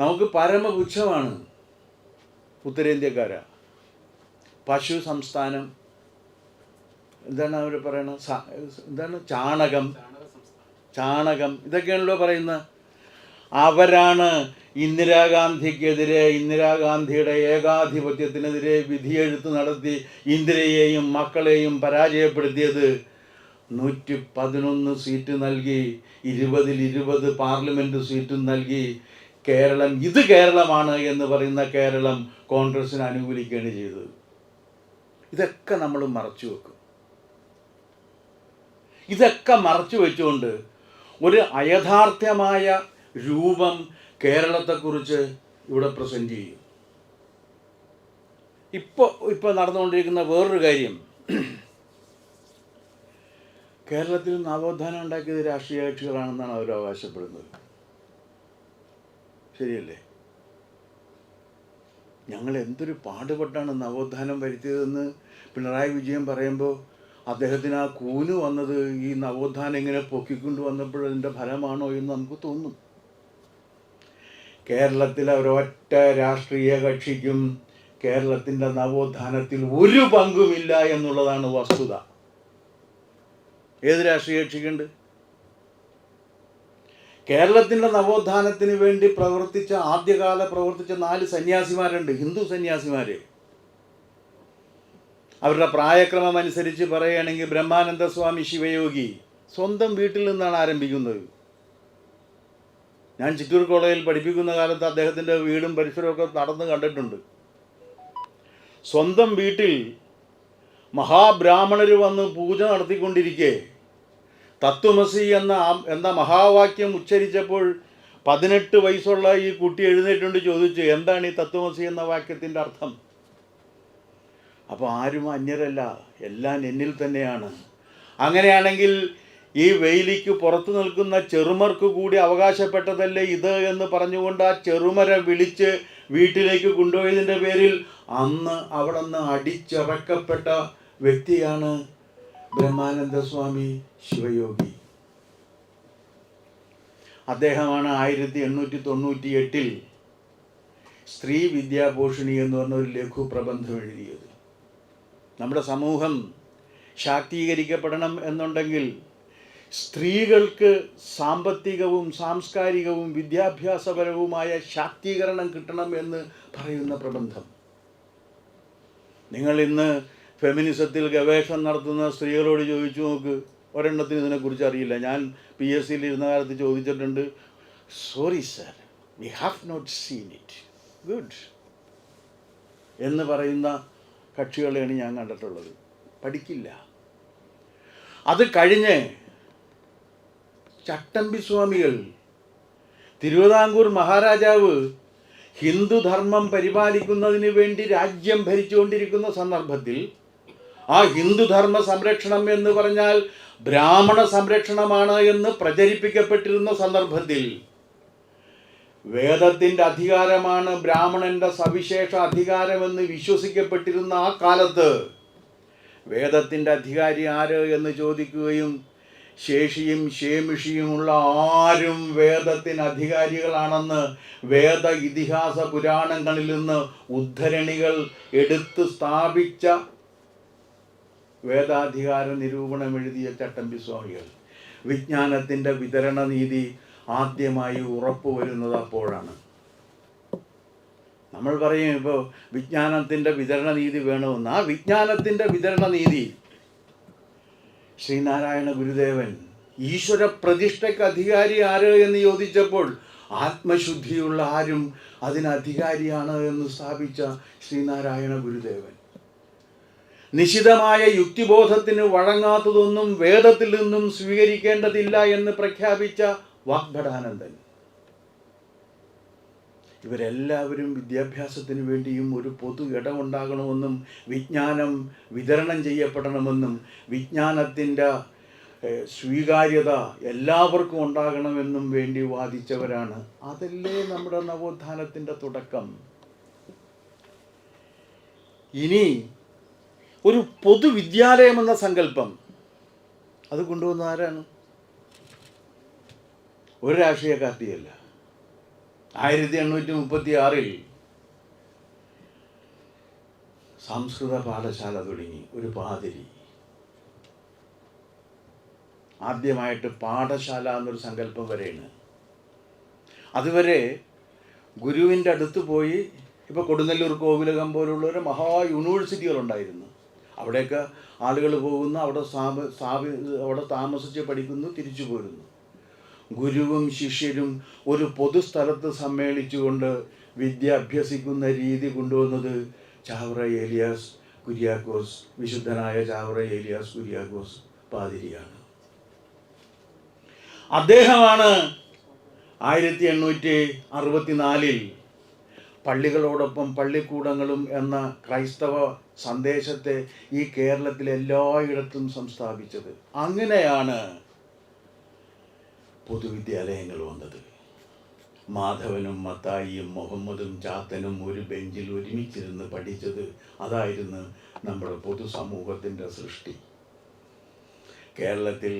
നമുക്ക് പരമപുച്ഛമാണ് ഉത്തരേന്ത്യക്കാരാ. പശു സംസ്ഥാനം എന്താണ് അവർ പറയണത്? എന്താണ്? ചാണകം. ചാണകം. ഇതൊക്കെയാണല്ലോ പറയുന്നത്. അവരാണ് ഇന്ദിരാഗാന്ധിക്കെതിരെ ഇന്ദിരാഗാന്ധിയുടെ ഏകാധിപത്യത്തിനെതിരെ വിധിയെഴുത്ത് നടത്തി ഇന്ദിരയെയും മക്കളെയും പരാജയപ്പെടുത്തിയത്. നൂറ്റി പതിനൊന്ന് സീറ്റ് നൽകി ഇരുപതിൽ ഇരുപത് പാർലമെന്റ് സീറ്റും നൽകി കേരളം ഇത് കേരളമാണ് എന്ന് പറയുന്ന കേരളം കോൺഗ്രസിന് അനുകൂലിക്കുകയാണ് ചെയ്തത്. ഇതൊക്കെ നമ്മൾ മറച്ചു വെക്കും. ഇതൊക്കെ മറച്ചു വെച്ചുകൊണ്ട് ഒരു അയഥാർത്ഥ്യമായ രൂപം കേരളത്തെക്കുറിച്ച് ഇവിടെ പ്രസന്റ് ചെയ്യും. ഇപ്പോൾ ഇപ്പോൾ നടന്നുകൊണ്ടിരിക്കുന്ന വേറൊരു കാര്യം. കേരളത്തിൽ നവോത്ഥാനം ഉണ്ടാക്കിയത് രാഷ്ട്രീയ കക്ഷികളാണെന്നാണ് അവർ അവകാശപ്പെടുന്നത്. ശരിയല്ലേ ഞങ്ങൾ എന്തൊരു പാടുപെട്ടാണ് നവോത്ഥാനം വരുത്തിയതെന്ന് പിണറായി വിജയൻ പറയുമ്പോൾ അദ്ദേഹത്തിന് ആ കൂന് വന്നത് ഈ നവോത്ഥാനം ഇങ്ങനെ പൊക്കിക്കൊണ്ട് വന്നപ്പോഴതിന്റെ ഫലമാണോ എന്ന് നമുക്ക് തോന്നും. കേരളത്തിലെ ഒരൊറ്റ രാഷ്ട്രീയ കക്ഷിക്കും കേരളത്തിന്റെ നവോത്ഥാനത്തിൽ ഒരു പങ്കുമില്ല എന്നുള്ളതാണ് വസ്തുത. ഏത് രാഷ്ട്രീയ കക്ഷിക്കുണ്ട്? കേരളത്തിന്റെ നവോത്ഥാനത്തിന് വേണ്ടി പ്രവർത്തിച്ച ആദ്യകാല പ്രവർത്തിച്ച നാല് സന്യാസിമാരുണ്ട്. ഹിന്ദു സന്യാസിമാർ അവരുടെ പ്രായക്രമം അനുസരിച്ച് പറയുകയാണെങ്കിൽ ബ്രഹ്മാനന്ദ സ്വാമി ശിവയോഗി സ്വന്തം വീട്ടിൽ നിന്നാണ് ആരംഭിക്കുന്നത്. ഞാൻ ചിറ്റൂർ കോളേജിൽ പഠിപ്പിക്കുന്ന കാലത്ത് അദ്ദേഹത്തിന്റെ വീടും പരിസരമൊക്കെ നടന്ന് കണ്ടിട്ടുണ്ട്. സ്വന്തം വീട്ടിൽ മഹാബ്രാഹ്മണർ വന്ന് പൂജ നടത്തിക്കൊണ്ടിരിക്കെ. തത്വമസി എന്ന എന്ന മഹാവാക്യം ഉച്ചരിച്ചപ്പോൾ പതിനെട്ട് വയസ്സുള്ള ഈ കുട്ടി എഴുന്നേറ്റുകൊണ്ട് ചോദിച്ചു എന്താണ് ഈ തത്വമസി എന്ന വാക്യത്തിന്റെ അർത്ഥം? അപ്പോൾ ആരും അന്യരല്ല എല്ലാം എന്നിൽ തന്നെയാണ്. അങ്ങനെയാണെങ്കിൽ ഈ വെയിലിക്ക് പുറത്തു നിൽക്കുന്ന ചെറുമർക്ക് കൂടി അവകാശപ്പെട്ടതല്ലേ ഇത് എന്ന് പറഞ്ഞുകൊണ്ട് ആ ചെറുമരെ വിളിച്ച് വീട്ടിലേക്ക് കൊണ്ടുപോയതിന്റെ പേരിൽ അന്ന് അവിടെ നിന്ന് അടിച്ചിറക്കപ്പെട്ട വ്യക്തിയാണ് ബ്രഹ്മാനന്ദ സ്വാമി ശിവയോഗി. അദ്ദേഹമാണ് ആയിരത്തി എണ്ണൂറ്റി തൊണ്ണൂറ്റി എട്ടിൽ സ്ത്രീ വിദ്യാഭൂഷണി എന്ന് പറഞ്ഞ ഒരു ലഘു പ്രബന്ധം എഴുതിയത്. നമ്മുടെ സമൂഹം ശാക്തീകരിക്കപ്പെടണം എന്നുണ്ടെങ്കിൽ സ്ത്രീകൾക്ക് സാമ്പത്തികവും സാംസ്കാരികവും വിദ്യാഭ്യാസപരവുമായ ശാക്തീകരണം കിട്ടണം എന്ന് പറയുന്ന പ്രബന്ധം. നിങ്ങൾ ഇന്ന് ഫെമിനിസത്തിൽ ഗവേഷണം നടത്തുന്ന സ്ത്രീകളോട് ചോദിച്ചു നോക്ക് ഒരെണ്ണത്തിന് ഇതിനെക്കുറിച്ച് അറിയില്ല. ഞാൻ പി എസ് സിയിൽ ഇരുന്ന കാലത്ത് ചോദിച്ചിട്ടുണ്ട് sorry sir we have not seen it good എന്ന് പറയുന്ന കക്ഷികളെയാണ് ഞാൻ കണ്ടിട്ടുള്ളത്. പഠിക്കില്ല. അത് കഴിഞ്ഞ് ചട്ടമ്പി സ്വാമികൾ തിരുവിതാംകൂർ മഹാരാജാവ് ഹിന്ദുധർമ്മം പരിപാലിക്കുന്നതിന് വേണ്ടി രാജ്യം ഭരിച്ചുകൊണ്ടിരിക്കുന്ന സന്ദർഭത്തിൽ ആ ഹിന്ദുധർമ്മ സംരക്ഷണം എന്ന് പറഞ്ഞാൽ ബ്രാഹ്മണ സംരക്ഷണമാണ് എന്ന് പ്രചരിപ്പിക്കപ്പെട്ടിരുന്ന സന്ദർഭത്തിൽ വേദത്തിന്റെ അധികാരമാണ് ബ്രാഹ്മണന്റെ സവിശേഷ അധികാരമെന്ന് വിശ്വസിക്കപ്പെട്ടിരുന്ന ആ കാലത്ത് വേദത്തിന്റെ അധികാരി ആര് എന്ന് ചോദിക്കുകയും ശേഷിയും ശേമിഷിയുമുള്ള ആരും വേദത്തിന് അധികാരികളാണെന്ന് വേദ ഇതിഹാസ പുരാണങ്ങളിൽ നിന്ന് ഉദ്ധരണികൾ എടുത്ത് സ്ഥാപിച്ച വേദാധികാര നിരൂപണം എഴുതിയ ചട്ടമ്പി സ്വാമികൾ. വിജ്ഞാനത്തിന്റെ വിതരണ നീതി ആദ്യമായി ഉറപ്പുവരുന്നത് അപ്പോഴാണ്. നമ്മൾ പറയും ഇപ്പോൾ വിജ്ഞാനത്തിന്റെ വിതരണ നീതി വേണമെന്ന്. ആ വിജ്ഞാനത്തിന്റെ വിതരണ നീതി ശ്രീനാരായണ ഗുരുദേവൻ ഈശ്വര പ്രതിഷ്ഠയ്ക്ക് അധികാരി ആര് എന്ന് ചോദിച്ചപ്പോൾ ആത്മശുദ്ധിയുള്ള ആരും അതിന് അധികാരിയാണ് എന്ന് സ്ഥാപിച്ച ശ്രീനാരായണ ഗുരുദേവൻ. നിശിതമായ യുക്തിബോധത്തിന് വഴങ്ങാത്തതൊന്നും വേദത്തിൽ നിന്നും സ്വീകരിക്കേണ്ടതില്ല എന്ന് പ്രഖ്യാപിച്ച വാഗ്ഭടാനന്ദൻ ഇവരെല്ലാവരും വിദ്യാഭ്യാസത്തിന് വേണ്ടിയും ഒരു പൊതു ഇടമുണ്ടാകണമെന്നും വിജ്ഞാനം വിതരണം ചെയ്യപ്പെടണമെന്നും വിജ്ഞാനത്തിന്റെ സ്വീകാര്യത എല്ലാവർക്കും ഉണ്ടാകണമെന്നും വേണ്ടി വാദിച്ചവരാണ്. അതല്ലേ നമ്മുടെ നവോത്ഥാനത്തിന്റെ തുടക്കം. ഇനി ഒരു പൊതുവിദ്യാലയം എന്ന സങ്കല്പം. അത് കൊണ്ടുവന്ന ആരാണ്? ഒരു രാഷ്ട്രീയ പാർട്ടിയല്ല ആയിരത്തി എണ്ണൂറ്റി മുപ്പത്തി ആറിൽ സംസ്കൃത പാഠശാല തുടങ്ങി ഒരു പാതിരി. ആദ്യമായിട്ട് പാഠശാല എന്നൊരു സങ്കല്പം വരെയാണ്. അതുവരെ ഗുരുവിന്റെ അടുത്ത് പോയി ഇപ്പോൾ കൊടുങ്ങല്ലൂർ കോവിലകം പോലുള്ളൊരു മഹാ യൂണിവേഴ്സിറ്റികളുണ്ടായിരുന്നു. അവിടെയൊക്കെ ആളുകൾ പോകുന്നു അവിടെ സ്ഥാപ അവിടെ താമസിച്ച് പഠിക്കുന്നു തിരിച്ചു പോരുന്നു. ഗുരുവും ശിഷ്യരും ഒരു പൊതുസ്ഥലത്ത് സമ്മേളിച്ചുകൊണ്ട് വിദ്യ അഭ്യസിക്കുന്ന രീതി കൊണ്ടുവന്നത് ചാവറ ഏലിയാസ് കുര്യാക്കോസ് വിശുദ്ധനായ ചാവറ ഏലിയാസ് കുര്യാക്കോസ് പാതിരിയാണ്. അദ്ദേഹമാണ് ആയിരത്തി എണ്ണൂറ്റി അറുപത്തിനാലിൽ പള്ളികളോടൊപ്പം പള്ളിക്കൂടങ്ങളും എന്ന ക്രൈസ്തവ സന്ദേശത്തെ ഈ കേരളത്തിൽ എല്ലായിടത്തും സംസ്ഥാപിച്ചത്. അങ്ങനെയാണ് പൊതുവിദ്യാലയങ്ങൾ വന്നത്. മാധവനും മത്തായിയും മുഹമ്മദും ചാത്തനും ഒരു ബെഞ്ചിൽ ഒരുമിച്ചിരുന്ന് പഠിച്ചത് അതായിരുന്നു നമ്മുടെ പൊതുസമൂഹത്തിന്റെ സൃഷ്ടി. കേരളത്തിൽ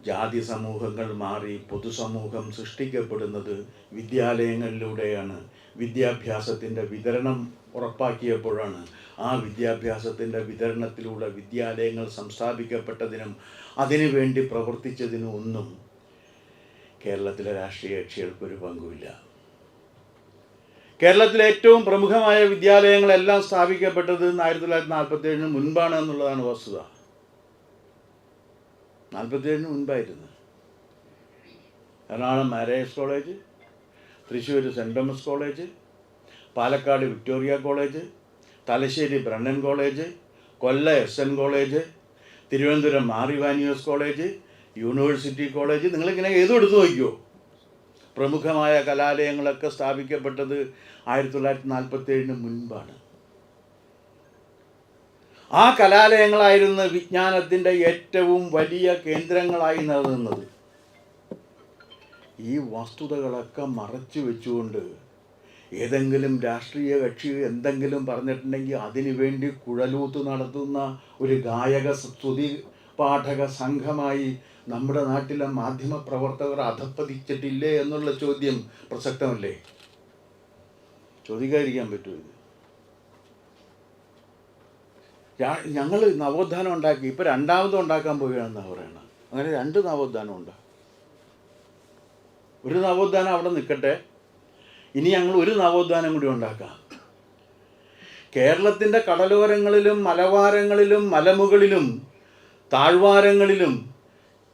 ജാതി സമൂഹങ്ങൾ മാറി പൊതുസമൂഹം സൃഷ്ടിക്കപ്പെടുന്നത് വിദ്യാലയങ്ങളിലൂടെയാണ്. വിദ്യാഭ്യാസത്തിന്റെ വിതരണം ഉറപ്പാക്കിയപ്പോഴാണ് ആ വിദ്യാഭ്യാസത്തിന്റെ വിതരണത്തിലൂടെ വിദ്യാലയങ്ങൾ സംസ്ഥാപിക്കപ്പെട്ടതിനും അതിനുവേണ്ടി പ്രവർത്തിച്ചതിനും ഒന്നും കേരളത്തിലെ രാഷ്ട്രീയ കക്ഷികൾക്കൊരു പങ്കുമില്ല. കേരളത്തിലെ ഏറ്റവും പ്രമുഖമായ വിദ്യാലയങ്ങളെല്ലാം സ്ഥാപിക്കപ്പെട്ടത് ആയിരത്തി തൊള്ളായിരത്തി നാൽപ്പത്തി ഏഴിന് മുൻപാണ് എന്നുള്ളതാണ് വസ്തുത. നാൽപ്പത്തിയേഴിന് മുൻപായിരുന്നു. Ernakulam marriage college Thrissur saint Thomas college Palakkad Victoria college Thalassery Brennen college കൊല്ല S N college Thiruvananthapuram Mar Ivanios college university college. നിങ്ങളിങ്ങനെ ഏതും എടുത്തു നോക്കിയോ പ്രമുഖമായ കലാലയങ്ങളൊക്കെ സ്ഥാപിക്കപ്പെട്ടത് ആയിരത്തി തൊള്ളായിരത്തി നാൽപ്പത്തി ഏഴിന് മുൻപാണ്. ആ കലാലയങ്ങളായിരുന്നു വിജ്ഞാനത്തിന്റെ ഏറ്റവും വലിയ കേന്ദ്രങ്ങളായി നിലനിന്നത്. ഈ വസ്തുതകളൊക്കെ മറച്ചു വെച്ചുകൊണ്ട് ഏതെങ്കിലും രാഷ്ട്രീയ കക്ഷി എന്തെങ്കിലും പറഞ്ഞിട്ടുണ്ടെങ്കിൽ അതിനു വേണ്ടി കുഴലൂത്ത് നടത്തുന്ന ഒരു ഗായക സ്തുതി പാഠക സംഘമായി നമ്മുടെ നാട്ടിലെ മാധ്യമ പ്രവർത്തകർ അധപ്പതിച്ചിട്ടില്ലേ എന്നുള്ള ചോദ്യം പ്രസക്തമല്ലേ? ചോദിക്കാതിരിക്കാൻ പറ്റുമോ ഇത്. ഞങ്ങൾ നവോത്ഥാനം ഉണ്ടാക്കി. ഇപ്പം രണ്ടാമതും ഉണ്ടാക്കാൻ പോവുകയാണെന്നാണ് പറയണത്. അങ്ങനെ രണ്ട് നവോത്ഥാനം ഉണ്ട് ഒരു നവോത്ഥാനം അവിടെ നിൽക്കട്ടെ. ഇനി ഞങ്ങൾ ഒരു നവോത്ഥാനം കൂടി ഉണ്ടാക്കാം. കേരളത്തിന്റെ കടലോരങ്ങളിലും മലവാരങ്ങളിലും മലമുകളിലും താഴ്വാരങ്ങളിലും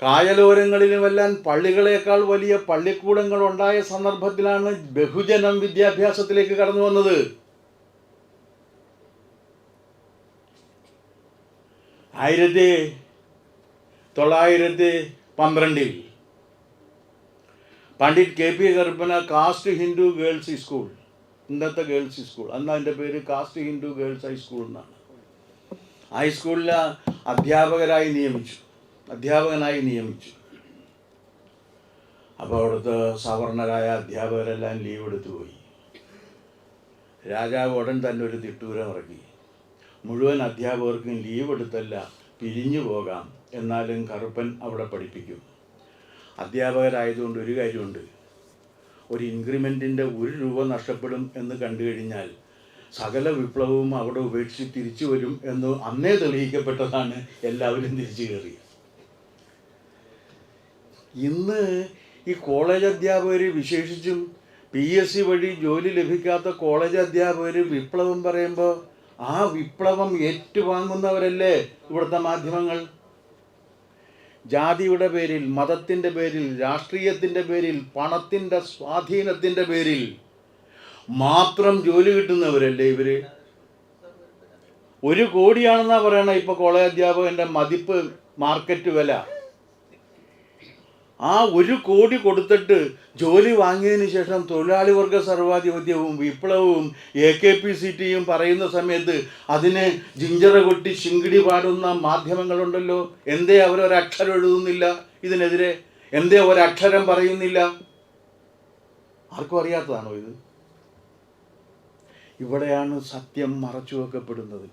കായലോരങ്ങളിലുമെല്ലാം പള്ളികളേക്കാൾ വലിയ പള്ളിക്കൂടങ്ങൾ ഉണ്ടായ സന്ദർഭത്തിലാണ് ബഹുജനം വിദ്യാഭ്യാസത്തിലേക്ക് കടന്നു വന്നത്. ആയിരത്തി തൊള്ളായിരത്തി പന്ത്രണ്ടിൽ Pandit K P Karuppan caste Hindu girls school ഇന്നത്തെ ഗേൾസ് സ്കൂൾ അന്ന് അതിന്റെ പേര് കാസ്റ്റ് ഹിന്ദു ഗേൾസ് ഹൈസ്കൂൾ എന്നാണ്. ഹൈസ്കൂളിലെ അധ്യാപകരായി നിയമിച്ചു. അധ്യാപകനായി നിയമിച്ചു. അപ്പോൾ അവിടുത്തെ സവർണരായ അധ്യാപകരെല്ലാം ലീവ് എടുത്തു പോയി. രാജാവ് ഉടൻ തന്നെ ഒരു തിട്ടൂരം ഇറക്കി. മുഴുവൻ അധ്യാപകർക്കും ലീവ് എടുത്തല്ല പിരിഞ്ഞു പോകാം. എന്നാലും കറുപ്പൻ അവിടെ പഠിപ്പിക്കും. അധ്യാപകരായതുകൊണ്ട് ഒരു കാര്യമുണ്ട്. ഒരു ഇൻക്രിമെന്റിന്റെ ഒരു രൂപ നഷ്ടപ്പെടും എന്ന് കണ്ടു കഴിഞ്ഞാൽ സകല വിപ്ലവവും അവിടെ ഉപേക്ഷിച്ച് തിരിച്ചു വരും എന്ന് അന്നേ തെളിയിക്കപ്പെട്ടതാണ് എല്ലാവരും തിരിച്ചു കയറി. ഇന്ന് ഈ കോളേജ് അധ്യാപകർ വിശേഷിച്ചും പി എസ് സി വഴി ജോലി ലഭിക്കാത്ത കോളേജ് അധ്യാപകർ വിപ്ലവം പറയുമ്പോൾ ആ വിപ്ലവം ഏറ്റുവാങ്ങുന്നവരല്ലേ ഇവിടുത്തെ മാധ്യമങ്ങൾ? ജാതിയുടെ പേരിൽ മതത്തിന്റെ പേരിൽ രാഷ്ട്രീയത്തിന്റെ പേരിൽ പണത്തിന്റെ സ്വാധീനത്തിന്റെ പേരിൽ മാത്രം ജോലി കിട്ടുന്നവരല്ലേ ഇവർ? ഒരു കോടിയാണെന്നാ പറയണേ ഇപ്പൊ കോളേജ് അധ്യാപകന്റെ മതിപ്പ് മാർക്കറ്റ് വില. ആ ഒരു കോടി കൊടുത്തിട്ട് ജോലി വാങ്ങിയതിന് ശേഷം തൊഴിലാളി വർഗ സർവാധിപത്യവും വിപ്ലവവും എ കെ പി സി ടിയും പറയുന്ന സമയത്ത് അതിനെ ജിഞ്ചറ കൊട്ടി ശിങ്കിടി പാടുന്ന മാധ്യമങ്ങളുണ്ടല്ലോ. എന്തേ അവരൊരക്ഷരം എഴുതുന്നില്ല ഇതിനെതിരെ? എന്തേ ഒരക്ഷരം പറയുന്നില്ല? ആർക്കും അറിയാത്തതാണോ ഇത്? ഇവിടെയാണ് സത്യം മറച്ചു വെക്കപ്പെടുന്നത്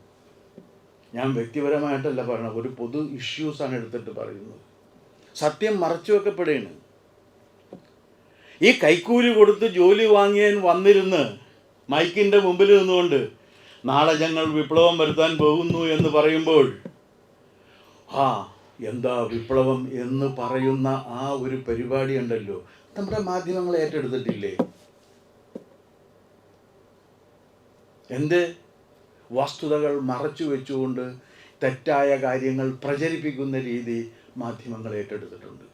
ഞാൻ വ്യക്തിപരമായിട്ടല്ല പറയണത് ഒരു പൊതു ഇഷ്യൂസാണ് എടുത്തിട്ട് പറയുന്നത്. സത്യം മറച്ചു വെക്കപ്പെടുകയാണ് ഈ കൈക്കൂലി കൊടുത്ത് ജോലി വാങ്ങിയാൻ വന്നിരുന്ന് മൈക്കിന്റെ മുമ്പിൽ നിന്നുകൊണ്ട് നാളെ ഞങ്ങൾ വിപ്ലവം വരുത്താൻ പോകുന്നു എന്ന് പറയുമ്പോൾ ആ എന്താ വിപ്ലവം എന്ന് പറയുന്ന ആ ഒരു പരിപാടി ഉണ്ടല്ലോ. നമ്മുടെ മാധ്യമങ്ങൾ ഏറ്റെടുത്തിട്ടില്ലേ? എന്ത്? വസ്തുതകൾ മറച്ചു വെച്ചുകൊണ്ട് തെറ്റായ കാര്യങ്ങൾ പ്രചരിപ്പിക്കുന്ന രീതി മാധ്യമങ്ങൾ ഏറ്റെടുത്തിട്ടുണ്ട്.